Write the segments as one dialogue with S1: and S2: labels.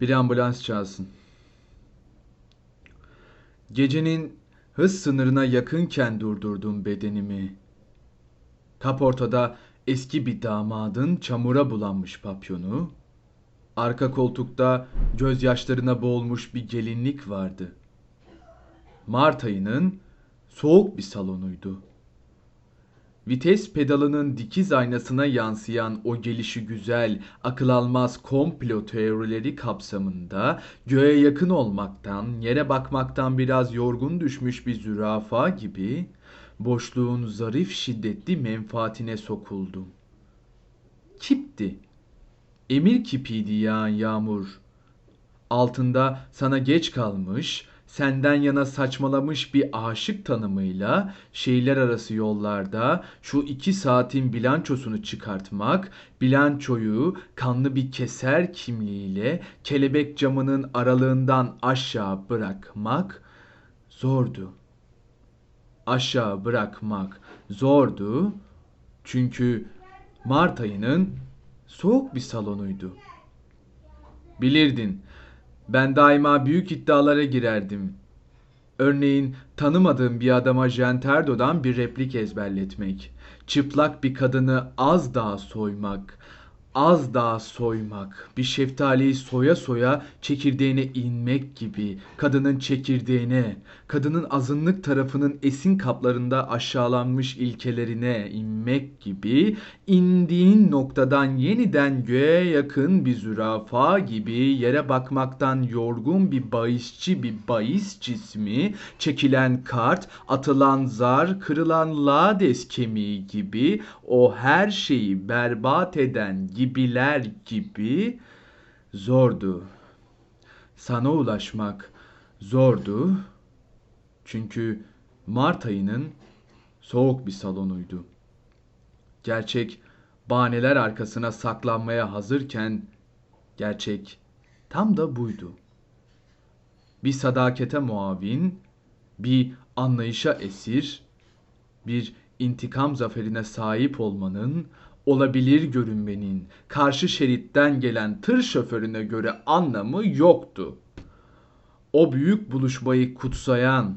S1: Bir ambulans çağırsın. Gecenin hız sınırına yakınken durdurdum bedenimi. Kaportada eski bir damadın çamura bulanmış papyonu, arka koltukta gözyaşlarına boğulmuş bir gelinlik vardı. Mart ayının soğuk bir salonuydu. Vites pedalının dikiz aynasına yansıyan o gelişi güzel, akıl almaz komplo teorileri kapsamında göğe yakın olmaktan, yere bakmaktan biraz yorgun düşmüş bir zürafa gibi boşluğun zarif şiddetli menfaatine sokuldum. Kipti. Emir kipiydi yağan yağmur. Altında sana geç kalmış, senden yana saçmalamış bir aşık tanımıyla şehirler arası yollarda şu iki saatin bilançosunu çıkartmak, bilançoyu kanlı bir keser kimliğiyle kelebek camının aralığından aşağı bırakmak zordu. Aşağı bırakmak zordu çünkü Mart ayının soğuk bir salonuydu. Bilirdin ben daima büyük iddialara girerdim. Örneğin tanımadığım bir adama Jenterdo'dan bir replik ezberletmek, çıplak bir kadını az daha soymak, az daha soymak, bir şeftaliyi soya soya çekirdeğine inmek gibi, kadının çekirdeğine, kadının azınlık tarafının esin kaplarında aşağılanmış ilkelerine inmek gibi, indiğin noktadan yeniden göğe yakın bir zürafa gibi yere bakmaktan yorgun bir bahisçi bir bahis cismi, çekilen kart, atılan zar, kırılan lades kemiği gibi o her şeyi berbat eden gibiler gibi zordu. Sana ulaşmak zordu. Çünkü Mart ayının soğuk bir salonuydu. Gerçek bahaneler arkasına saklanmaya hazırken gerçek tam da buydu. Bir sadakete muavin, bir anlayışa esir, bir intikam zaferine sahip olmanın, olabilir görünmenin karşı şeritten gelen tır şoförüne göre anlamı yoktu. O büyük buluşmayı kutsayan,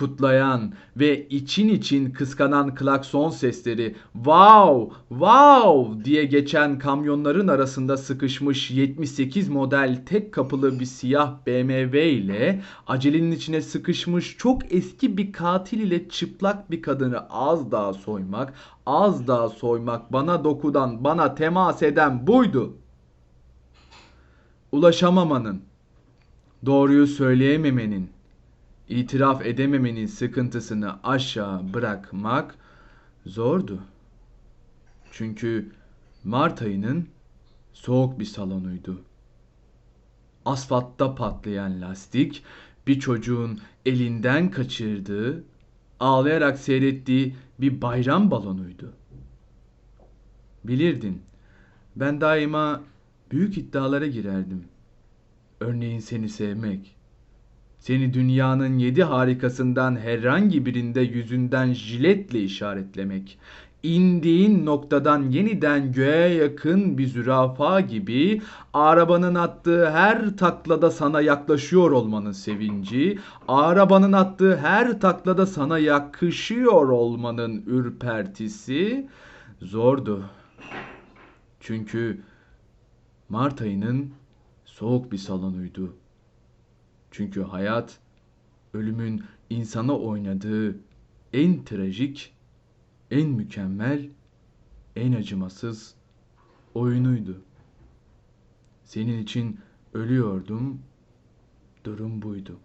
S1: kutlayan ve için için kıskanan klakson sesleri wow wow diye geçen kamyonların arasında sıkışmış 78 model tek kapılı bir siyah BMW ile acelenin içine sıkışmış çok eski bir katil ile çıplak bir kadını az daha soymak, az daha soymak bana dokudan, bana temas eden buydu. Ulaşamamanın, doğruyu söyleyememenin, itiraf edememenin sıkıntısını aşağı bırakmak zordu. Çünkü Mart ayının soğuk bir salonuydu. Asfaltta patlayan lastik, bir çocuğun elinden kaçırdığı, ağlayarak seyrettiği bir bayram balonuydu. Bilirdin, ben daima büyük iddialara girerdim. Örneğin seni sevmek, seni dünyanın yedi harikasından herhangi birinde yüzünden jiletle işaretlemek, indiğin noktadan yeniden göğe yakın bir zürafa gibi arabanın attığı her taklada sana yaklaşıyor olmanın sevinci, arabanın attığı her taklada sana yakışıyor olmanın ürpertisi zordu. Çünkü Mart ayının soğuk bir salonuydu. Çünkü hayat ölümün insana oynadığı en trajik, en mükemmel, en acımasız oyunuydu. Senin için ölüyordum. Durum buydu.